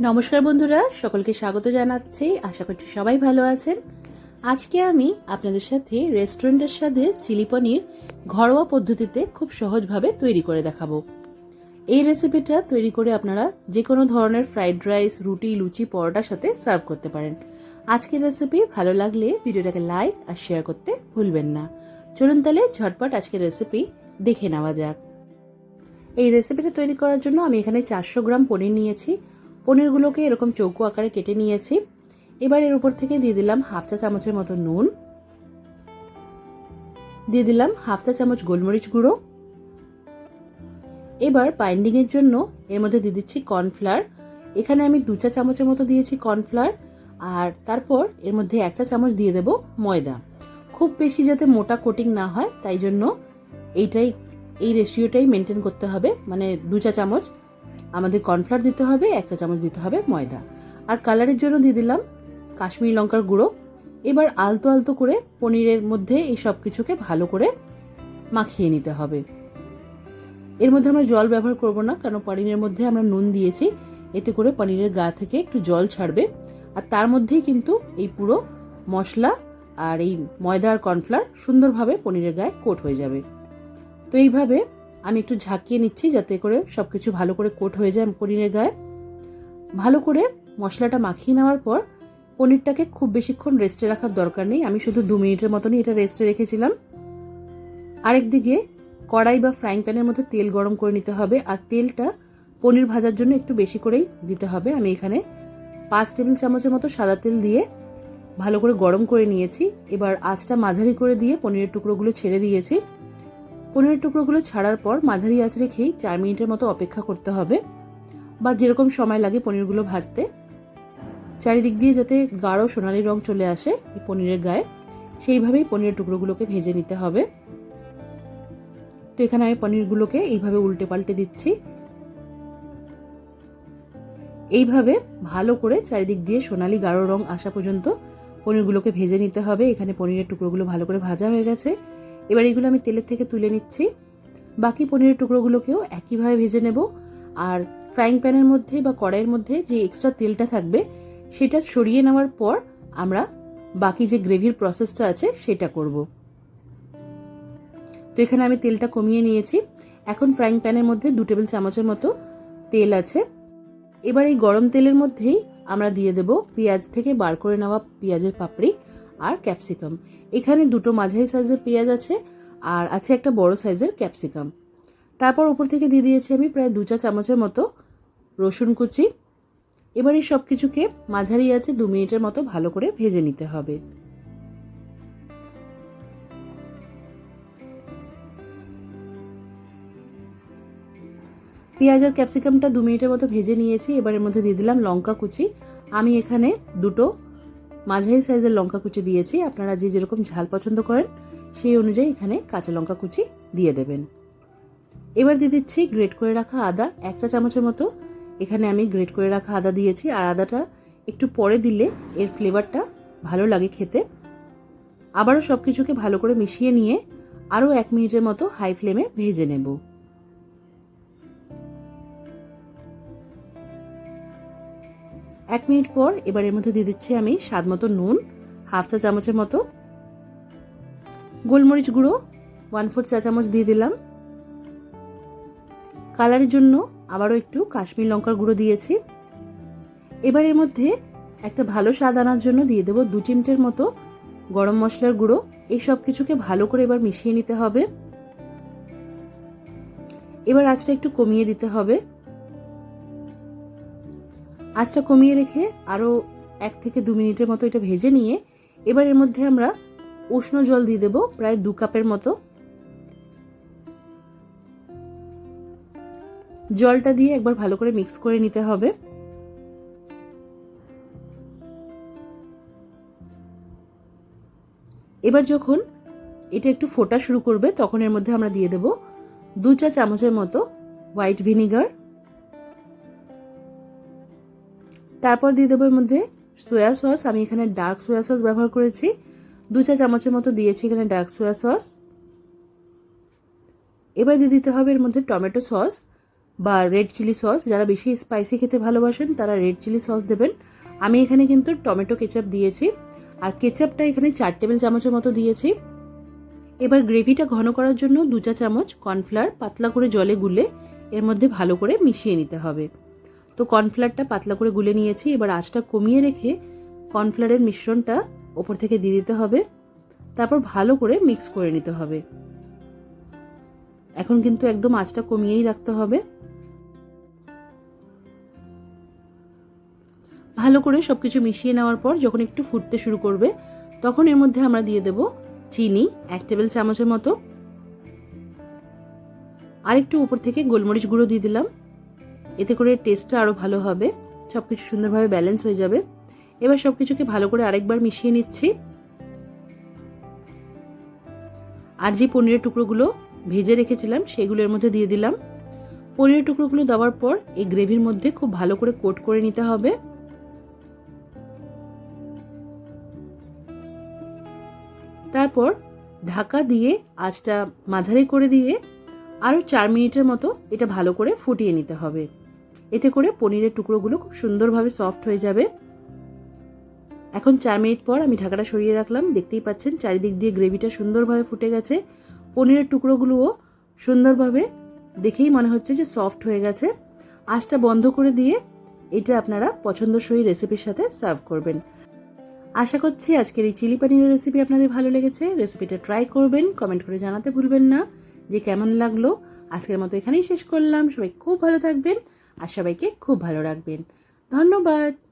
নমস্কার বন্ধুরা, সকলকে স্বাগত জানাচ্ছি। আশা করছি সবাই ভালো আছেন। আজকে আমি আপনাদের সাথে রেস্টুরেন্টের স্বাদের চিলি পনির ঘরোয়া পদ্ধতিতে খুব সহজভাবে তৈরি করে দেখাবো। এই রেসিপিটা তৈরি করে আপনারা যে কোনো ধরনের ফ্রাইড রাইস, রুটি, লুচি, পরোটার সাথে সার্ভ করতে পারেন। আজকের রেসিপি ভালো লাগলে ভিডিওটাকে লাইক আর শেয়ার করতে ভুলবেন না। চলুন তাহলে ঝটপট আজকের রেসিপি দেখে নেওয়া যাক। এই রেসিপিটা তৈরি করার জন্য আমি এখানে চারশো গ্রাম পনির নিয়েছি। পনিরগুলোকে এরকম চৌকো আকারে কেটে নিয়েছি। এবার এর উপর থেকে দিয়ে দিলাম হাফ চা চামচের মতো নুন। দিয়ে দিলাম হাফ চা চামচ গোলমরিচ গুঁড়ো। এবার বাইন্ডিং এর জন্য এর মধ্যে দিয়ে দিচ্ছি কর্নফ্লাওয়ার। এখানে আমি দু চা চামচের মতো দিয়েছি কর্নফ্লাওয়ার। আর তারপর এর মধ্যে এক চা চামচ দিয়ে দেব ময়দা। খুব বেশি যাতে মোটা কোটিং না হয়, তাই জন্য এইটাই, এই রেশিওটাই মেনটেন করতে হবে। মানে দু চা চামচ আমাদের কর্নফ্লাওয়ার দিতে হবে এক চা চামচ দিতে হবে ময়দা। আর কালারের জন্য দিয়ে দিলাম কাশ্মীরি লঙ্কার গুঁড়ো। এবার আলতো আলতো করে পনিরের মধ্যে এই সব কিছুকে ভালো করে মাখিয়ে নিতে হবে। এর মধ্যে আমরা জল ব্যবহার করব না, কারণ পনিরের মধ্যে আমরা নুন দিয়েছি। এতে করে পনিরের গা থেকে একটু জল ছাড়বে। আর তার মধ্যেই কিন্তু এই পুরো মশলা আর এই ময়দা আর কর্নফ্লাওয়ার সুন্দরভাবে পনিরের গায়ে কোট হয়ে যাবে। তো এইভাবে আমি একটু ঝাঁকিয়ে নিচ্ছি যাতে করে সব কিছু ভালো করে কোট হয়ে যায় পনিরের গায়ে। ভালো করে মশলাটা মাখিয়ে নেওয়ার পর পনিরটাকে খুব বেশিক্ষণ রেস্টে রাখার দরকার নেই। আমি শুধু দু মিনিটের মতনই এটা রেস্টে রেখেছিলাম। আরেকদিকে কড়াই বা ফ্রাইং প্যানের মধ্যে তেল গরম করে নিতে হবে আর তেলটা পনির ভাজার জন্য একটু বেশি করেই দিতে হবে। আমি এখানে পাঁচ টেবিল চামচের মতো সাদা তেল দিয়ে ভালো করে গরম করে নিয়েছি। এবার আঁচটা মাঝারি করে দিয়ে পনিরের টুকরোগুলো ছেড়ে দিয়েছি। পনিরের টুকরোগুলো ছাড়ার পর মাঝারি আঁচ রেখেই চার মিনিটের মতো অপেক্ষা করতে হবে বা যেরকম সময় লাগে পনিরগুলো ভাজতে। চারিদিক দিয়ে যাতে গাঢ় সোনালি রং চলে আসে এই পনিরের গায়ে, সেইভাবেই পনিরের টুকরোগুলোকে ভেজে নিতে হবে। তো এখানে আমি পনিরগুলোকে এইভাবে উল্টে পাল্টে দিচ্ছি। এইভাবে ভালো করে চারিদিক দিয়ে সোনালি গাঢ় রং আসা পর্যন্ত পনিরগুলোকে ভেজে নিতে হবে। এখানে পনিরের টুকরোগুলো ভালো করে ভাজা হয়ে গেছে। এবার এগুলো আমি তেলের থেকে তুলে নিচ্ছি। বাকি পনিরের টুকরোগুলোকেও একইভাবে ভেজে নেব। আর ফ্রাইং প্যানের মধ্যে বা কড়াইয়ের মধ্যে যে এক্সট্রা তেলটা থাকবে, সেটা সরিয়ে নেওয়ার পর আমরা বাকি যে গ্রেভির প্রসেসটা আছে, সেটা করব। তো এখানে আমি তেলটা কমিয়ে নিয়েছি। এখন ফ্রাইং প্যানের মধ্যে দু টেবিল চামচের মতো তেল আছে। এবার এই গরম তেলের মধ্যেই আমরা দিয়ে দেব পেঁয়াজ থেকে বার করে নেওয়া পেঁয়াজের পাপড়ি। আর ক্যাপসিকাম। এখানে দুটো মাঝারি সাইজের পেঁয়াজ আছে আর আছে একটা বড় সাইজের ক্যাপসিকাম। তারপর উপর থেকে দিয়ে দিয়েছি আমি প্রায় দু চা চামচের মতো রসুন কুচি। এবার এই সব কিছুকে মাঝারি আছে দু মিনিটের মতো ভালো করে ভেজে নিতে হবে। পেঁয়াজ আর ক্যাপসিকামটা দু মিনিটের মতো ভেজে নিয়েছি। এবার এর মধ্যে দিয়ে দিলাম লঙ্কা কুচি। আমি এখানে দুটো মাঝারি সাইজের লঙ্কা কুচি দিয়েছি। আপনারা যে যেরকম ঝাল পছন্দ করেন, সেই অনুযায়ী এখানে কাঁচা লঙ্কা কুচি দিয়ে দেবেন। এবার দিয়ে দিচ্ছি গ্রেট করে রাখা আদা, এক চা চামচের মতো। এখানে আমি গ্রেট করে রাখা আদা দিয়েছি। আর আদাটা একটু পরে দিলে এর ফ্লেভারটা ভালো লাগে খেতে। আবারও সব কিছুকে ভালো করে মিশিয়ে নিয়ে আরও এক মিনিটের মতো হাই ফ্লেমে ভেজে নেব। এক মিনিট পর এবার এর মধ্যে দিয়ে দিচ্ছি আমি স্বাদ মতো নুন, হাফ চা চামচের মতো। গোলমরিচ গুঁড়ো ওয়ান ফোর চা চামচ দিয়ে দিলাম। কালারের জন্য আবারও একটু কাশ্মীর লঙ্কার গুঁড়ো দিয়েছি। এবার এর মধ্যে একটা ভালো স্বাদ আনার জন্য দিয়ে দেবো দু চিমটের মতো গরম মশলার গুঁড়ো। এই সব কিছুকে ভালো করে এবার মিশিয়ে নিতে হবে। এবার আঁচটা একটু কমিয়ে দিতে হবে। আঁচটা কমিয়ে রেখে আরও এক থেকে দু মিনিটের মতো এটা ভেজে নিয়ে এবার এর মধ্যে আমরা উষ্ণ জল দিয়ে দেবো প্রায় দু কাপের মতো। জলটা দিয়ে একবার ভালো করে মিক্স করে নিতে হবে। এবার যখন এটা একটু ফোটা শুরু করবে, তখন এর মধ্যে আমরা দিয়ে দেব দু চা চামচের মতো হোয়াইট ভিনিগার। তারপর দিয়ে দেবো এর মধ্যে সোয়া সস আমি এখানে ডার্ক সোয়া সস ব্যবহার করেছি। দু চা চামচের মতো দিয়েছি এখানে ডার্ক সোয়া সস এবার দিয়ে দিতে হবে এর মধ্যে টমেটো সস বা রেড চিলি সস যারা বেশি স্পাইসি খেতে ভালোবাসেন, তারা রেড চিলি সস দেবেন। আমি এখানে কিন্তু টমেটো কেচাপ দিয়েছি। আর কেচাপটা এখানে চার টেবিল চামচের মতো দিয়েছি। এবার গ্রেভিটা ঘন করার জন্য দু চা চামচ কর্নফ্লাওয়ার পাতলা করে জলে গুলে এর মধ্যে ভালো করে মিশিয়ে নিতে হবে। তো কর্নফ্লাওয়ারটা পাতলা করে গুলে নিয়েছি। এবার আঁচটা কমিয়ে রেখে কর্নফ্লাওয়ারের মিশ্রণটা ওপর থেকে দিয়ে দিতে হবে। তারপর ভালো করে মিক্স করে নিতে হবে। এখন কিন্তু একদম আঁচটা কমিয়েই রাখতে হবে। ভালো করে সবকিছু মিশিয়ে নেওয়ার পর যখন একটু ফুটতে শুরু করবে, তখন এর মধ্যে আমরা দিয়ে দেব চিনি, এক টেবিল চামচের মতো। আর একটু উপর থেকে গোলমরিচ গুঁড়ো দিয়ে দিলাম। এতে করে টেস্টটা আরও ভালো হবে সব কিছু সুন্দরভাবে ব্যালেন্স হয়ে যাবে। এবার সব কিছুকে ভালো করে আরেকবার মিশিয়ে নিচ্ছি। আর যে পনিরের টুকরোগুলো ভেজে রেখেছিলাম সেগুলো এর মধ্যে দিয়ে দিলাম। পনিরের টুকরোগুলো দেওয়ার পর এই গ্রেভির মধ্যে খুব ভালো করে কোট করে নিতে হবে। তারপর ঢাকা দিয়ে আঁচটা মাঝারি করে দিয়ে আরও চার মিনিটের মতো এটা ভালো করে ফুটিয়ে নিতে হবে। এতে করে পনিরের টুকরোগুলো খুব সুন্দরভাবে সফট হয়ে যাবে। এখন চার মিনিট পর আমি ঢাকাটা সরিয়ে রাখলাম। দেখতেই পাচ্ছেন চারিদিক দিয়ে গ্রেভিটা সুন্দরভাবে ফুটে গেছে। পনিরের টুকরোগুলোও সুন্দরভাবে দেখেই মনে হচ্ছে যে সফট হয়ে গেছে। আঁচটা বন্ধ করে দিয়ে এটা আপনারা পছন্দসই রেসিপির সাথে সার্ভ করবেন। আশা করছি আজকের এই চিলি পানিরের রেসিপি আপনাদের ভালো লেগেছে। রেসিপিটা ট্রাই করবেন কমেন্ট করে জানাতে ভুলবেন না। যে কেমন লাগল, আজকের মতো এখানেই শেষ করলাম। সবাই খুব ভালো থাকবেন। আর সবাইকে খুব ভালো রাখবেন। ধন্যবাদ।